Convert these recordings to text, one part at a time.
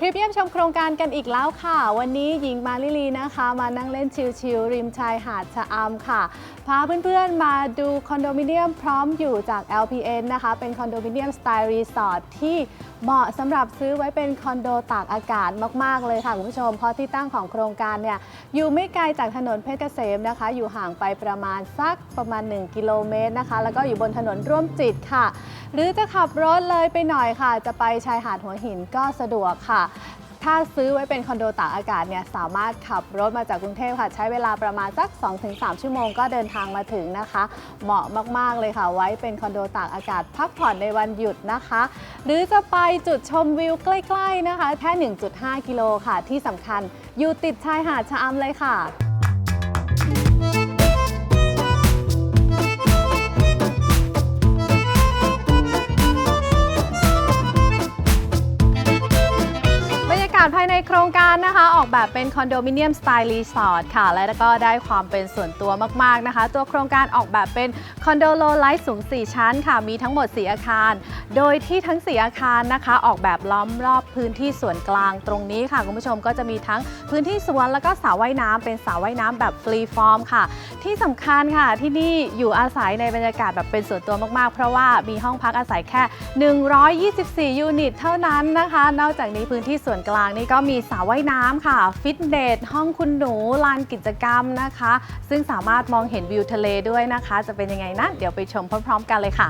คลิปเยี่ยมชมโครงการกันอีกแล้วค่ะ วันนี้หญิงมาลิลีนะคะ มานั่งเล่นชิลๆริมชายหาดชะอำค่ะ พาเพื่อนๆมาดูคอนโดมิเนียมพร้อมอยู่จาก LPN นะคะ เป็นคอนโดมิเนียมสไตล์รีสอร์ทที่เหมาะสำหรับซื้อไว้เป็นคอนโดตากอากาศมาก ๆ เลยค่ะคุณผู้ชม เพราะที่ตั้งของโครงการเนี่ยอยู่ไม่ไกลจากถนนเพชรเกษมนะคะ อยู่ห่างไปประมาณสักประมาณ 1 กิโลเมตรนะคะ แล้วก็อยู่บนถนนร่วมจิตค่ะ หรือจะขับรถเลยไปหน่อยค่ะ จะไปชายหาดหัวหินก็สะดวกค่ะ ถ้าซื้อไว้เป็นคอนโดตากอากาศเนี่ยสามารถขับรถมาจากกรุงเทพค่ะใช้เวลาประมาณสัก 2-3 ชั่วโมงก็เดินทางมาถึงนะคะ เหมาะมากๆเลยค่ะ ไว้เป็นคอนโดตากอากาศ พักผ่อนในวันหยุดนะคะ หรือจะไปจุดชมวิวใกล้ ๆนะคะ แค่ 1.5 กิโลค่ะ ที่สำคัญอยู่ติดชายหาดชะอำเลยค่ะ โครงการนะคะ ออกแบบเป็นคอนโดมิเนียมสไตล์รีสอร์ทค่ะ และก็ได้ความเป็นส่วนตัวมากๆนะคะ ตัวโครงการออกแบบเป็นคอนโดโลไลท์สูง 4 ชั้นค่ะ มีทั้งหมด 4 อาคาร โดยที่ทั้ง 4 อาคารนะคะ ออกแบบล้อมรอบพื้นที่ส่วนกลางตรงนี้ค่ะ คุณผู้ชมก็จะมีทั้งพื้นที่สวนแล้วก็สระว่ายน้ำเป็นสระว่ายน้ำแบบฟรีฟอร์มค่ะ ที่สำคัญค่ะที่นี่อยู่อาศัยในบรรยากาศแบบเป็นส่วนตัวมากๆ เพราะว่ามีห้องพักอาศัยแค่ 124 ยูนิต เท่านั้นนะคะ นอกจากนี้พื้นที่ส่วนกลางนี่ก็มีสระว่ายน้ำค่ะ ฟิตเนสห้องคุณหนูลานกิจกรรมนะคะ ซึ่งสามารถมองเห็นวิวทะเลด้วยนะคะ จะเป็นยังไงนะเดี๋ยวไปชมพร้อม ๆ กันเลยค่ะ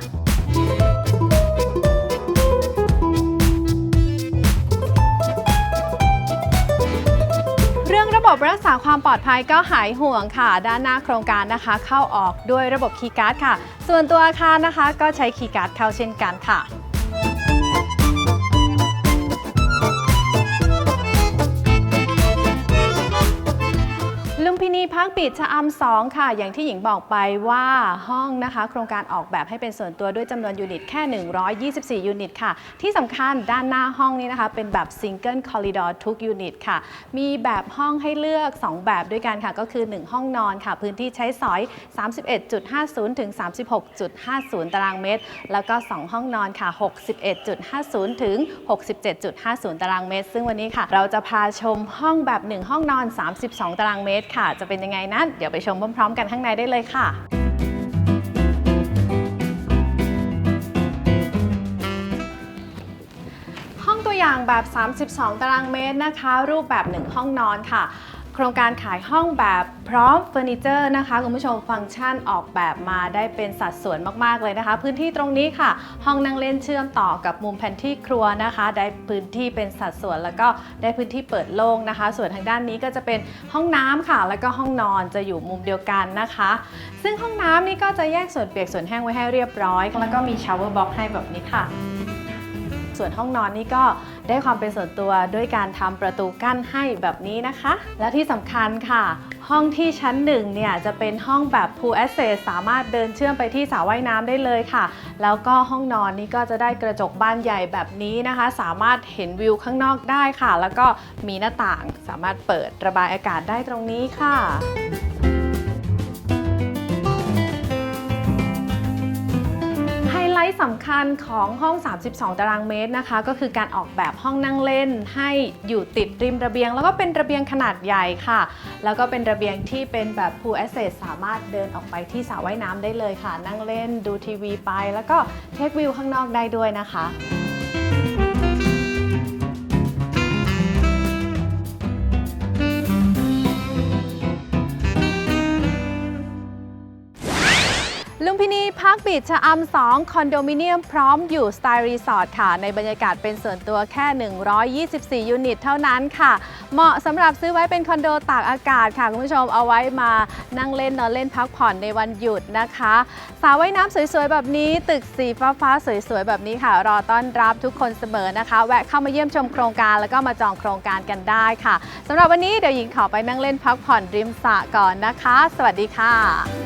เรื่องระบบรักษาความปลอดภัยก็หายห่วงค่ะ ด้านหน้าโครงการนะคะ เข้าออกด้วยระบบคีย์การ์ดค่ะ ส่วนตัวอาคารนะคะ ก็ใช้คีย์การ์ดเข้าเช่นกันค่ะีพักปิดชะอำสองค่ะ อย่างที่หญิงบอกไปว่าห้องนะคะ โครงการออกแบบให้เป็นส่วนตัวด้วยจำนวนยูนิตแค่ 124 ยูนิตค่ะ ที่สำคัญด้านหน้าห้องนี้นะคะ เป็นแบบซิงเกิลคอริดอร์ทุกยูนิตค่ะ มีแบบห้องให้เลือก 2 แบบด้วยกันค่ะ ก็คือ 1 ห้องนอนค่ะ พื้นที่ใช้สอย 31.50 ถึง 36.50 ตารางเมตร แล้วก็ 2 ห้องนอนค่ะ 61.50 ถึง 67.50 ตารางเมตร ซึ่งวันนี้ค่ะ เราจะพาชมห้องแบบ 1 ห้องนอน 32 ตารางเมตรค่ะจะเป็นยังไงนั้น เดี๋ยวไปชมพร้อมๆ กันข้างในได้เลยค่ะห้องตัวอย่างแบบ 32 ตารางเมตรนะคะ รูปแบบ 1 ห้องนอนค่ะ โครงการขายห้องแบบพร้อมเฟอร์นิเจอร์นะคะคุณผู้ชมฟังก์ชันออกแบบมาได้เป็นสัดส่วนมากๆเลยนะคะ พื้นที่ตรงนี้ค่ะ ห้องนั่งเล่นเชื่อมต่อกับมุมแผนที่ครัวนะคะ ได้พื้นที่เป็นสัดส่วนแล้วก็ได้พื้นที่เปิดโล่งนะคะ ส่วนทางด้านนี้ก็จะเป็นห้องน้ำค่ะ แล้วก็ห้องนอนจะอยู่มุมเดียวกันนะคะ ซึ่งห้องน้ำนี่ก็จะแยกส่วนเปียกส่วนแห้งไว้ให้เรียบร้อย แล้วก็มีชาวเวอร์บ็อกให้แบบนี้ค่ะ ส่วนห้องนอนนี่ก็ได้ความเป็นส่วนตัวด้วยการทำประตูกั้นให้แบบนี้นะคะ และที่สำคัญค่ะ ห้องที่ชั้นหนึ่งเนี่ยจะเป็นห้องแบบ pool access สามารถเดินเชื่อมไปที่สระว่ายน้ำได้เลยค่ะ แล้วก็ห้องนอนนี่ก็จะได้กระจกบานใหญ่แบบนี้นะคะ สามารถเห็นวิวข้างนอกได้ค่ะ แล้วก็มีหน้าต่างสามารถเปิดระบายอากาศได้ตรงนี้ค่ะ ท์สำคัญของห้อง 32 ตารางเมตรนะคะ ก็คือการออกแบบห้องนั่งเล่น ให้อยู่ติดริมระเบียง แล้วก็เป็นระเบียงขนาดใหญ่ค่ะ แล้วก็เป็นระเบียงที่เป็นแบบ pool access สามารถเดินออกไปที่สระว่ายน้ำได้เลยค่ะ นั่งเล่นดูทีวีไป แล้วก็เทควิวข้างนอกได้ด้วยนะคะ ลุมพินีพักบีชชะอำ2คอนโดมิเนียมพร้อมอยู่สไตล์รีสอร์ทค่ะ ในบรรยากาศเป็นส่วนตัวแค่ 124 ยูนิตเท่านั้นค่ะ เหมาะสำหรับซื้อไว้เป็นคอนโดตากอากาศค่ะ คุณผู้ชมเอาไว้มานั่งเล่นนอนเล่นพักผ่อนในวันหยุดนะคะสระว่ายน้ำสวยๆ แบบนี้ ตึกสีฟ้าๆสวยๆ แบบนี้ค่ะ รอต้อนรับทุกคนเสมอนะคะ แวะเข้ามาเยี่ยมชมโครงการแล้วก็มาจองโครงการกันได้ค่ะสำหรับวันนี้เดี๋ยวหญิงขอไปนั่งเล่นพักผ่อนริมสระก่อนนะคะ สวัสดีค่ะ